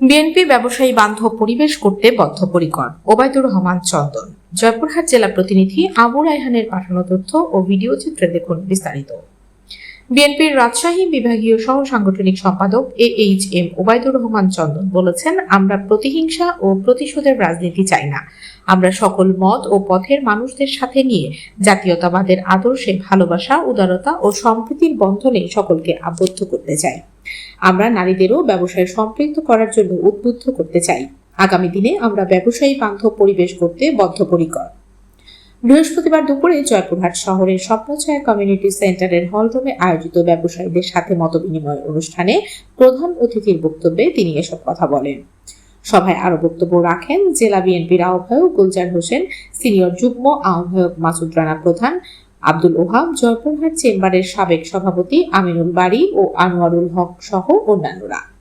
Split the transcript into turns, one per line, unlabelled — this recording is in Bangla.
বিএনপি ব্যবসায়ী বান্ধব পরিবেশ করতে বদ্ধপরিকর। ওবায়দুর রহমান চন্দন। জয়পুরহাট জেলা প্রতিনিধি আবু রায়হানের পাঠানো তথ্য ও ভিডিও চিত্রে দেখুন বিস্তারিত। বিএনপির রাজশাহী বিভাগীয় সহ সাংগঠনিক সম্পাদক A H M Obaidur Rahman Chandan বলেছেন, আমরা প্রতিহিংসা ও প্রতিশোধের রাজনীতি চাই না। আমরা সকল মত ও পথের মানুষদের সাথে নিয়ে জাতীয়তাবাদের আদর্শে ভালোবাসা, উদারতা ও সম্প্রীতির বন্ধনে সকলকে আবদ্ধ করতে চাই। আমরা নারীদেরও ব্যবসায় সম্পৃক্ত করার জন্য উদ্বুদ্ধ করতে চাই। আগামী দিনে আমরা ব্যবসায়ী বান্ধব পরিবেশ করতে বদ্ধপরিকর। বৃহস্পতিবার দুপুরে জয়পুরহাট শহরের স্বপ্নছায়া কমিউনিটি সেন্টারের হলরুমে আয়োজিত ব্যবসায়ীদের সাথে মতবিনিময় অনুষ্ঠানে প্রধান অতিথির বক্তব্যে তিনি এসব কথা বলেন। সভায় আরও বক্তব্য রাখেন জেলা বিএনপির আহ্বায়ক গুলজার হোসেন, সিনিয়র যুগ্ম আহ্বায়ক মাসুদ রানা প্রধান আব্দুল ওহাব জয়পুরহাট চেম্বারের সাবেক সভাপতি আমিনুল বাড়ি ও আনোয়ারুল হক সহ অন্যান্যরা।